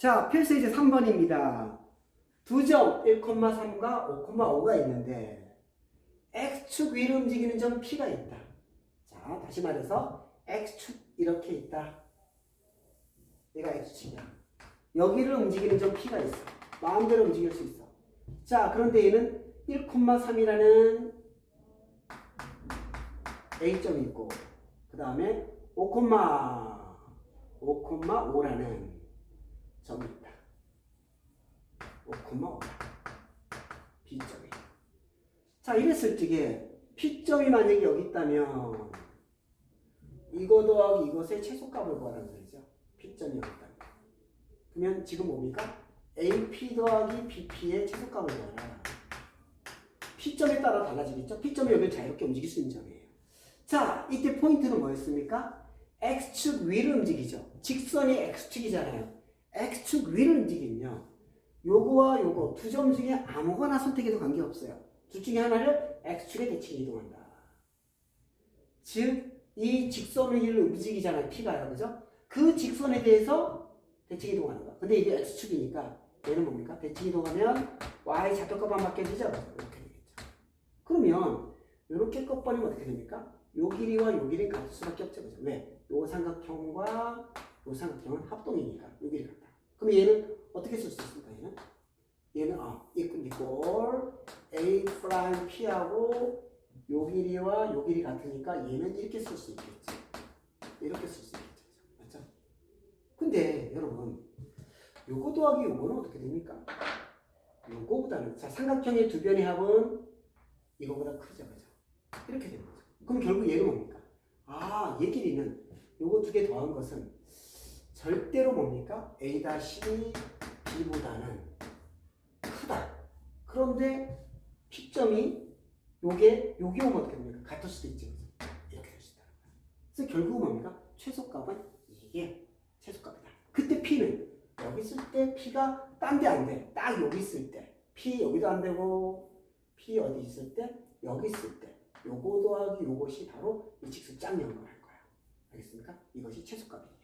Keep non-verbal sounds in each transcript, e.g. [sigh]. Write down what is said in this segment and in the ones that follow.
자, 필수 이제 3번입니다. 두 점 1,3과 5,5가 있는데 x축 위로 움직이는 점 p가 있다. 자, 다시 말해서 x축 이렇게 있다. 얘가 x축이야. 여기를 움직이는 점 p가 있어. 마음대로 움직일 수 있어. 자, 그런데 얘는 1,3이라는 A점이 있고 그 다음에 5,5라는 점이 있다. 5,5 B점이. 자, 이랬을 적에 P점이 만약에 여기 있다면 이거 더하기 이것의 최소값을 구하라는 거죠. P점이 여기 있다면. 그러면 지금 뭡니까? AP 더하기 BP의 최소값을 구하라. P점에 따라 달라지겠죠? P점이 여기 자유롭게 움직일 수 있는 점이에요. 자, 이때 포인트는 뭐였습니까? X축 위를 움직이죠. 직선이 X축이잖아요. X축 위를 움직이면요. 요거와 요거 두 점 중에 아무거나 선택해도 관계없어요. 둘 중에 하나를 X축에 대칭 이동한다. 즉, 이 직선 위를 움직이잖아요. P가요. 그죠? 그 직선에 대해서 대칭 이동하는 거야. 근데 이게 X축이니까 얘는 뭡니까? 대칭 이동하면 Y 좌표값만 바뀌어지죠? 이렇게 되겠죠. 그러면 이렇게 꺾어버리면 어떻게 됩니까? 요 길이와 요 길이 같을 수밖에 없죠. 그죠? 왜? 요 삼각형과 요 삼각형은 합동이니까 요 길이 같다. 그럼 얘는 어떻게 쓸 수 있습니까? 얘는? 얘는 아, 이퀄 이퀄 A 프라임 P하고 요 길이와 요 길이 같으니까 얘는 이렇게 쓸 수 있겠지. 이렇게 쓸 수 있겠죠. 맞죠? 근데 여러분 요거 더하기 요거는 어떻게 됩니까? 요거보다는 자 삼각형의 두 변의 합은 이거보다 크죠. 그죠? 이렇게 되는 거죠. 그럼 결국 얘는 뭡니까? 아, 얘 길이는 요거 두 개 더한 것은 절대로 뭡니까? A-B보다는 크다. 그런데 P점이 요게 요게 오면 어떻게 됩니까? 같을 수도. 그죠? 이렇게 될 수 있다. 그래서 결국 뭡니까? 최소값은 이게 최소값이다. 그때 P는 여기 있을 때 P가 딴 데 안 돼. 딱 여기 있을 때 P 여기도 안 되고 P 어디 있을 때 여기 있을 때 요거 더하기 요것이 바로 이 직선 짝연결할 거야. 알겠습니까? 이것이 최소값이 되겠죠.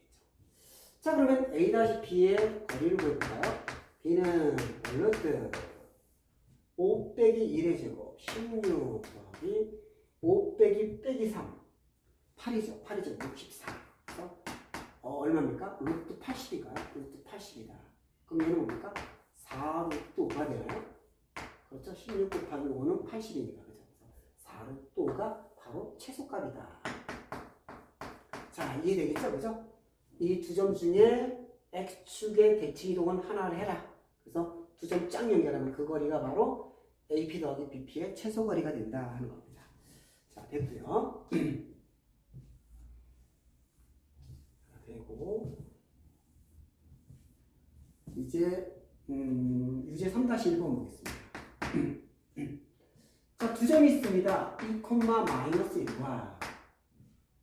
자 그러면 A-B의 거리를 구해볼까요? B는 얼른드 5 빼기 1의 제곱 16 더하기 5 빼기 빼기 3 8이죠. 8이죠. 64 그래서 어, 얼마입니까? 루트 80이가요. 루트 80이다. 그럼 얘는 뭡니까? 4 루트 5가 되나요? 그렇죠. 16 곱하기 5는 80이니까. 그죠? 4루트가 바로 최소값이다. 자, 이해되겠죠? 그죠? 이 두 점 중에 x축의 대칭 이동은 하나를 해라. 그래서 두 점 짝 연결하면 그 거리가 바로 AP 더하기 BP의 최소 거리가 된다 하는 겁니다. 자, 됐고요. 자, [clears throat] 되고 이제 음, 유제 3-1번 보겠습니다. [clears throat] 자, 두 점이 있습니다. 2, 마이너스 1과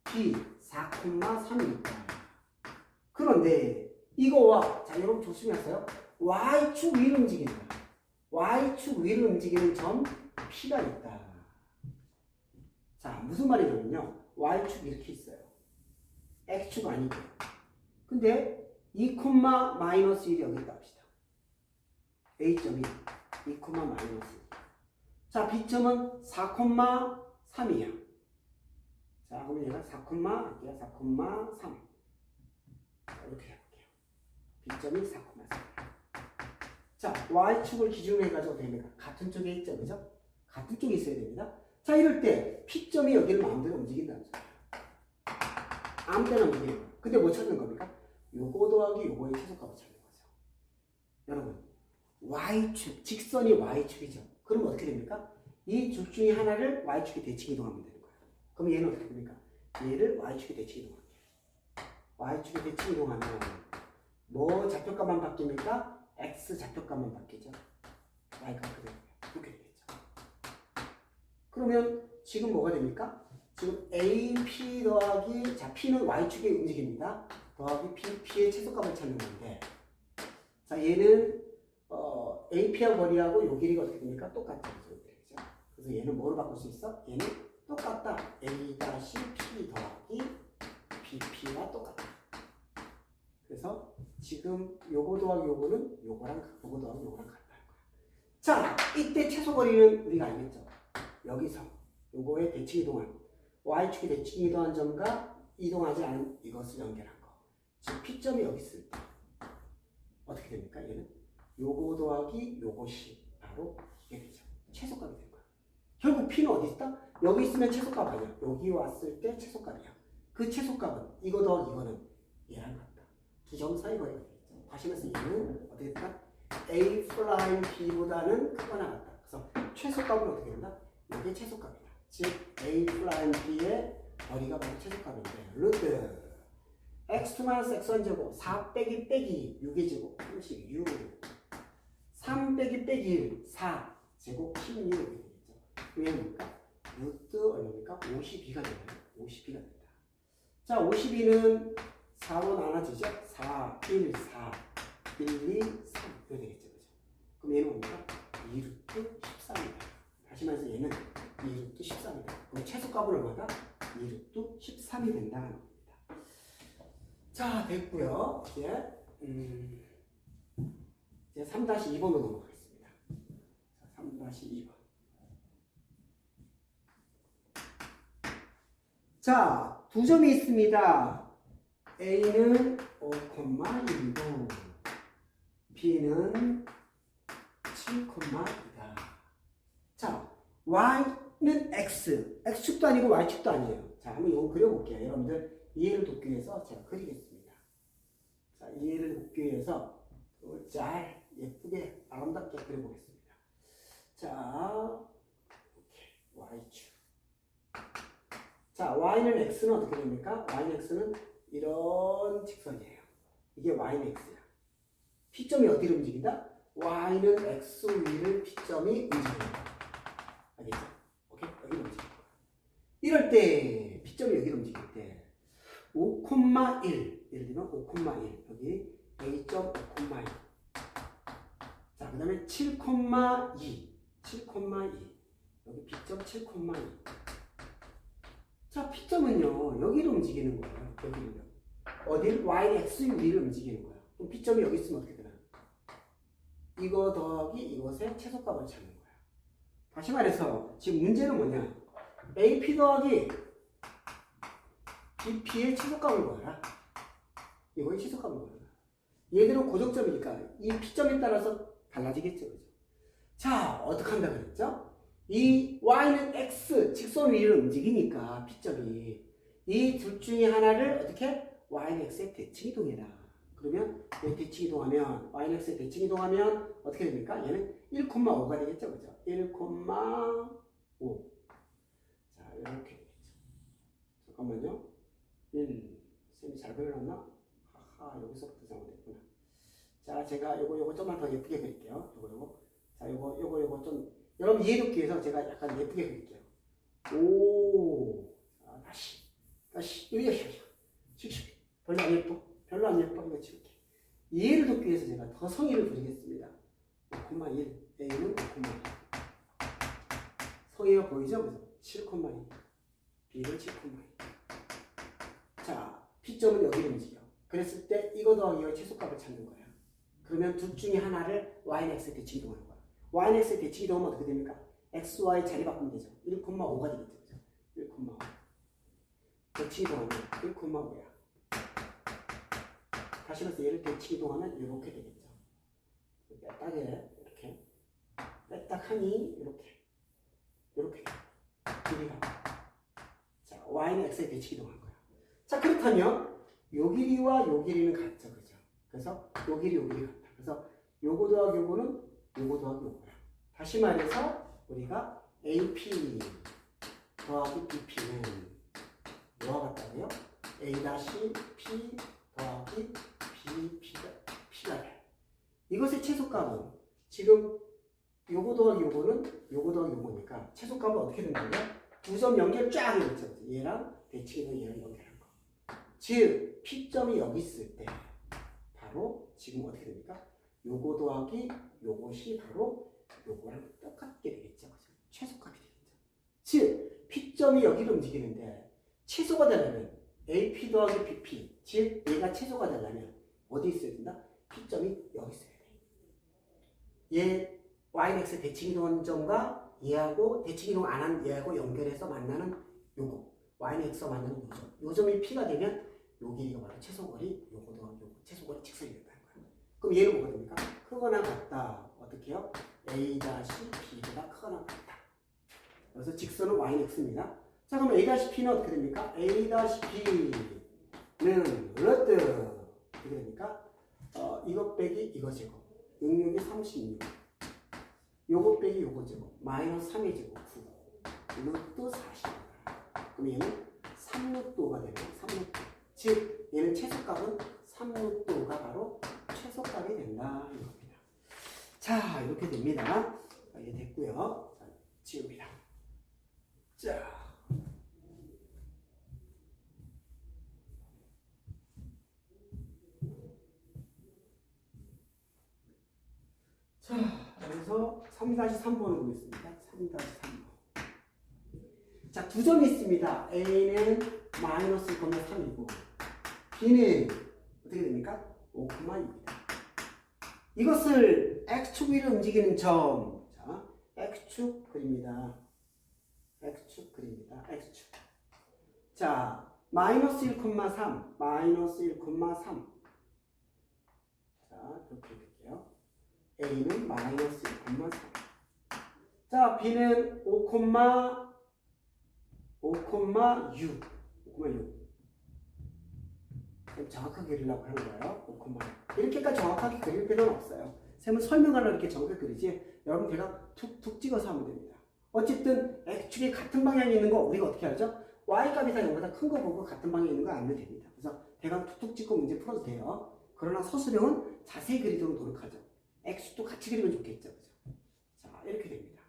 B 4,3이 있다. 그런데 이거와 자, 여러분 조심하세요. Y축 위를 움직인다. Y축 위를 움직이는 점 P가 있다. 자, 무슨 말이냐면요. Y축 이렇게 있어요. X축 아니고. 근데 2, 마이너스 1이 여기 있다 합시다. A점이 2, 마이너스 1. 자, B점은 4,3이야. 자, 그럼 얘가 4, 할게요. 4,3. 이렇게 해볼게요. B점이 4,3. 자, Y축을 기준으로 해가지고 됩니다. 같은 쪽에 있죠, 그죠? 같은 쪽에 있어야 됩니다. 자, 이럴 때 P점이 여기를 마음대로 움직인다는 소리예요. 아무 때나 거예요. 근데 뭐 찾는 겁니까? 요거 더하기 요거의 최소값을 찾는 거죠. 여러분, Y축, 직선이 Y축이죠. 그럼 어떻게 됩니까? 이 줄 중에 하나를 Y축에 대칭 이동하면 되는 거예요. 그럼 얘는 어떻게 됩니까? 얘를 Y축에 대칭 이동할게요. Y축에 대칭 이동하면 뭐 좌표값만 바뀝니까? X 좌표값만 바뀌죠. Y가 그대로 이렇게 되겠죠. 그러면 지금 뭐가 됩니까? 지금 AP 더하기 자 P는 Y축에 움직입니다. 더하기 P, P의 최소값을 찾는 건데 자 얘는 어, AP와 거리하고 요 길이가 어떻게 됩니까? 똑같죠. 그래서 얘는 뭐로 바꿀 수 있어? 얘는 똑같다. A-P 더하기 BP와 똑같다. 그래서 지금 요거 더하기 요거는 요거랑 요거 더하기 요거랑 같다는 거야. 자, 이때 최소 거리는 우리가 알겠죠? 여기서 요거의 대칭 이동한 y축의 대칭 이동한 점과 이동하지 않은 이것을 연결한 거. 지금 P점이 여기 있을 때 어떻게 됩니까? 얘는 요거 더하기 요것이 바로 이게 되죠. 최소값이 된 거야. 결국 P는 어디 있다? 여기 있으면 최소값 아니야. 여기 왔을 때 최소값이야. 그 최소값은 이거 더하기 이거는 얘랑 같다. 사이 거리가 되겠죠. 다시 말해서 얘는 어떻게 될까? A 플라임 B보다는 크거나 같다. 그래서 최소값은 어떻게 된다? 이게 최소값이다. 즉 A 플라임 B의 거리가 바로 최소값인데 루트 x2 x1 제곱 4 빼기 빼기 6의 제곱 36 3 빼기 빼기 1 4 제곱 16 이렇게 되겠죠. 왜입니까? 루트 얼마입니까? 52가 되나요? 52가 된다. 자 52는 4로 나눠지죠? 4, 1, 4, 1, 2, 3 이렇게 되겠죠. 그죠? 그럼 얘는 뭡니까? 2루트 13이다. 다시 말해서 얘는 2루트 13이다. 그럼 최소값은 얼마다? 2루트 13이 된다는 겁니다. 자, 됐고요. 이제 음, 이제 3-2번으로 넘어가겠습니다. 자, 3-2번. 자, 두 점이 있습니다. A는 5,1이고 B는 7,2다. 자, Y는 X. X축도 아니고 Y축도 아니에요. 자, 한번 이거 그려볼게요. 여러분들 이해를 돕기 위해서 제가 그리겠습니다. 자, 이해를 돕기 위해서 이걸 잘 예쁘게 아름답게 그려보겠습니다. 자, Y축. 자, Y는 X는 어떻게 됩니까? Y는 X는 이런 직선이에요. 이게 Y는 X야. P점이 어디로 움직인다? Y는 X 위를 P점이 움직인다. 알겠죠? 오케이? 여기로 움직일 거야. 이럴 때 P점이 여기로 움직일 때 5,1 예를 들면 5,1 여기 A점 5,1 자, 그 다음에 7,2 7,2 여기 B점 7,2 자, P점은요 여기로 움직이는 거예요 여기로 어딜? Y는 X 위를 움직이는 거야 그럼 P점이 여기 있으면 어떻게 되나? 이거 더하기 이것의 최소값을 찾는 거야 다시 말해서 지금 문제는 뭐냐? AP 더하기 BP의 최소값을 구하라. 이거의 최소값을 구하라. 얘들은 고정점이니까 이 P점에 따라서 달라지겠죠. 그죠? 자, 어떻게 한다 그랬죠? 이 Y는 X, 직선 위를 움직이니까 P점이 이 둘 중에 하나를 어떻게? Y는 X의 대칭 이동해라. 그러면 얘 대칭 이동하면 Y는 X의 대칭 이동하면 어떻게 됩니까? 얘는 1,5가 되겠죠. 그죠? 1,5 자, 이렇게 되겠죠. 잠깐만요. 1, 쌤이 잘 그려놨나? 하하, 여기서부터 잘못했구나. 자, 제가 요거, 요거 좀만 더 예쁘게 그릴게요. 요거, 요거. 자, 요거, 요거, 요거 좀, 여러분 이해돕기 위해서 제가 약간 예쁘게 그릴게요. 오, 자, 다시, 다시, 여기, 여기. 슉슉. 별로 안 예뻐? 별로 안 예뻐? 이거 지울게. 이해를 돕기 위해서 제가 더 성의를 부리겠습니다. 5,1, A는 5,1. 성의가 보이죠? 그죠? 7,2. B는 7,2. 자, P점은 여기로 움직여. 그랬을 때 이거 더하기 이거의 최소값을 찾는 거야. 그러면 둘 중에 하나를 Y는 대칭 이동하는 거야. Y는 X에 대칭 이동하면 어떻게 됩니까? X, Y 자리 바꾸면 되죠. 1,5가 되겠죠. 그죠? 1,5. 대칭 이 동하면 1,5야. 다시 말해서 얘를 대칭 이 동하면 이렇게 되겠죠. 빼딱에 이렇게 빼딱하니 이렇게 이렇게 길이가 자 y는 x에 대칭 이 동한 거야. 자 그렇다면 요 길이와 요 길이는 같죠, 그죠? 그래서 요 길이 요 길이 같다. 그래서 요거 더하기 요거는 요거 더하기 요거야. 다시 말해서 우리가 AP 더하기 BP는 뭐와 같다고요? A 다시 P 더하기 BP가. 이것의 최소값은 지금 요거 더하기 요거는 요거 더하기 요거니까 최소값은 어떻게 된다고요? 두 점 연결 쫙 이렇죠. 얘랑 대칭이랑 얘랑 연결한 거. 즉 P점이 여기 있을 때 바로 지금 어떻게 됩니까? 요거 더하기 요것이 바로 요거랑 똑같게 되겠죠. 그죠? 최소값이 되겠죠. 즉 P점이 여기로 움직이는데 최소가 되려면 AP 더하기 BP 즉 얘가 최소가 되려면 어디 있어야 된다? P점이 여기 있어야 돼. 얘 YX 대칭이동 점과 얘하고 대칭이동 안 한 얘하고 연결해서 만나는 요거 YX와 만나는 요점. 요점이 P가 되면 요 길이가 바로 최소거리, 요거도 요거 최소거리 직선이 된다는 거야. 그럼 얘는 뭐가 됩니까? 크거나 같다. 어떻게 해요? A-B보다 크거나 같다. 그래서 직선은 YX입니다. 자, 그럼 A-P는 어떻게 됩니까? A-B는 어떻게 됩니까? 어, 이것 빼기 이거 제곱. 66이 36. 요거 빼기 요거 제곱. 마이너스 3의 제곱 9. 루트 40이다. 그럼 얘는 3루트가 되네요. 3루트. 즉 얘는 최소값은 3루트가 바로 최소값이 된다 이겁니다. 자 이렇게 됩니다. 자, 이게 됐고요. 자, 지웁니다. 자. 자, 그래서 3-3번을 보겠습니다. 3-3번. 자, 두 점이 있습니다. A는 마이너스 3이고, B는 어떻게 됩니까? 5,2입니다. 이것을 X축 위로 움직이는 점. 자, X축 그립니다. X축 그립니다. X축. 자, 마이너스 1,3, 마이너스 1,3. 자, 이렇게 볼게요. A는 마이너스 1,3. 자, B는 5, 5,6. 5,6. 정확하게 그리려고 하는 거예요. 5,6. 이렇게까지 정확하게 그릴 필요는 없어요. 셈을 설명하려고 이렇게 정확하게 그리지. 여러분 제가 툭툭 찍어서 하면 됩니다. 어쨌든 X축이 같은 방향에 있는 거 우리가 어떻게 하죠? Y값이 다 0보다 큰 거 보고 같은 방향에 있는 거 알면 됩니다. 그래서 대강 툭툭 찍고 문제 풀어도 돼요. 그러나 서술형은 자세히 그리도록 노력하죠. X축도 같이 그리면 좋겠죠. 그죠? 자, 이렇게 됩니다.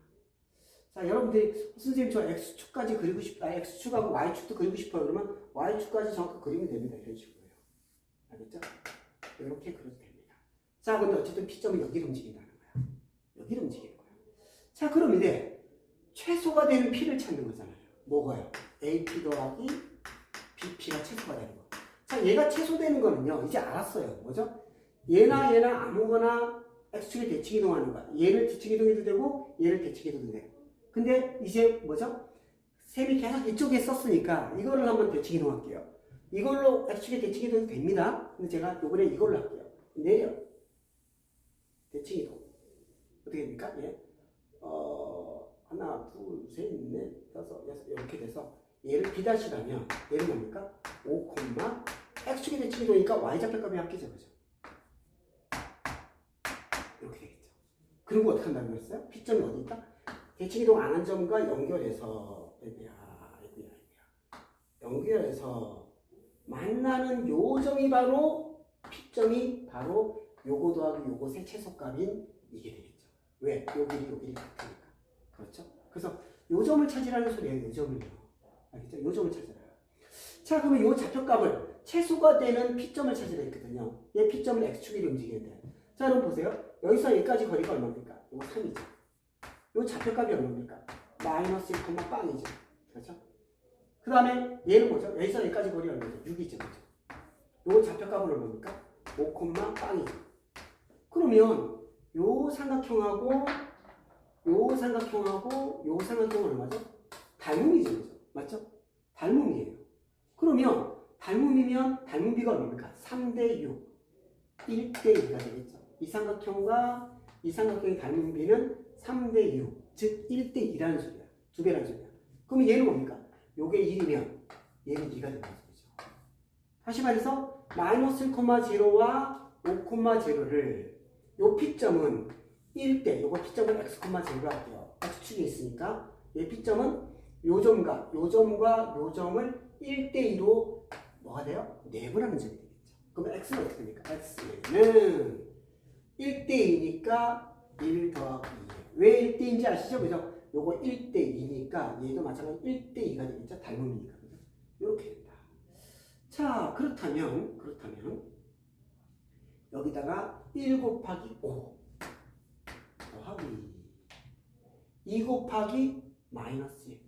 자, 여러분들이 선생님 저 X축까지 그리고 싶다. X축하고 Y축도 그리고 싶어요. 그러면 Y축까지 정확히 그리면 됩니다. 이런 식으로요. 알겠죠? 이렇게 그려도 됩니다. 자, 근데 어쨌든 P점이 여기를 움직인다는 거야. 여기를 움직이는 거야. 자, 그럼 이제 최소가 되는 P를 찾는 거잖아요. 뭐가요? AP 더하기 BP가 최소가 되는 거. 자, 얘가 최소되는 거는요. 이제 알았어요. 뭐죠? 얘나 얘나 아무거나 X축에 대칭 이동하는 거야. 얘를 뒤축 이동해도 되고 얘를 대칭 이동해도 돼요. 근데 이제 뭐죠? 셈이 계속 이쪽에 썼으니까 이거를 한번 대칭 이동할게요. 이걸로 X축에 대칭 이동이 됩니다. 근데 제가 요번에 이걸로 할게요. 내려. 대칭 이동. 어떻게 됩니까? 예. 어, 하나, 둘, 셋, 넷, 다섯, 여섯 이렇게 돼서 얘를 B-라면 얘는 뭡니까? 5, X축에 대칭 이동이니까 Y좌표값이 합기죠. 그죠? 이렇게 되겠죠. 그리고 어떻게 한다고 그랬어요? P점이 어디 있다? 대칭 이동 안 한 점과 연결해서 아이고야, 아이고야, 아이고야. 연결해서 만나는 요 점이 바로 P점이 바로 요거 더하기 요것의 최소값인 이게 되겠죠. 왜? 요 길이 요 길이 같으니까. 그렇죠? 그래서 요 점을 찾으라는 소리예요. 요 점을요. 알겠죠? 요 점을 찾아요. 자, 그러면 요 좌표값을 최소가 되는 P점을 찾으라 했거든요. 얘 P점은 X축이 움직이는데. 자, 여러분 보세요. 여기서 여기까지 거리가 얼마입니까? 요거 3이죠. 요 좌표값이 얼마입니까? 마이너스 1, 빵이죠. 그렇죠? 그 다음에 얘는 뭐죠? 여기서 여기까지 거리 얼마죠? 6이죠. 그렇죠? 요 좌표값은 얼마입니까? 5, 빵이죠. 그러면 요 삼각형하고 요 삼각형하고 요 삼각형은 얼마죠? 닮음이죠. 그죠? 맞죠? 닮음이에요. 그러면 닮음이면 닮음비가 얼마입니까? 3대 6. 1대 2가 되겠죠. 이 삼각형과 이 삼각형의 닮음비는 3대 6. 즉 1대 2라는 소리야. 두 배라는 소리야. 그러면 얘는 뭡니까? 요게 1이면 얘는 2가 된다는 소리죠. 다시 말해서 마이너스 1,0와 5,0를 요 P점은 1대, 요거 P점은 X,0로 할게요. X축이 있으니까 얘 P점은 요 점과 요 점과 요 점을 1대2로 뭐가 돼요? 내분하는 점이 되겠죠. 그럼 X는 어떻게 됩니까? X는 1대2니까 1 더하기 2. 왜 1대2인지 아시죠? 그죠? 요거 1대2니까 얘도 마찬가지로 1대2가 되겠죠? 닮음이니까. 이렇게 된다. 자, 그렇다면, 그렇다면, 여기다가 1 곱하기 5 더하기 2 곱하기 마이너스 1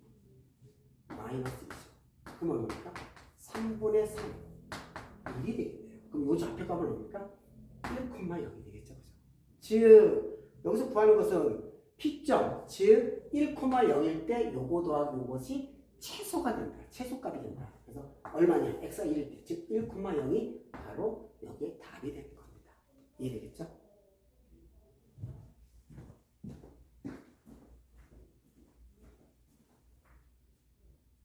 마이너스 2죠. 그럼 얼마입니까? 3분의 3 1이 되겠네요. 그럼 요 좌표 값은 얼마입니까? 1, 0이 되겠죠. 그죠? 즉 여기서 구하는 것은 P점 즉 1,0일 때 요거 더하기 요것이 최소가 된다. 최소값이 된다. 그래서 얼마냐? x가 1일 때. 즉 1,0이 바로 여기에 답이 되는 겁니다. 이해되겠죠?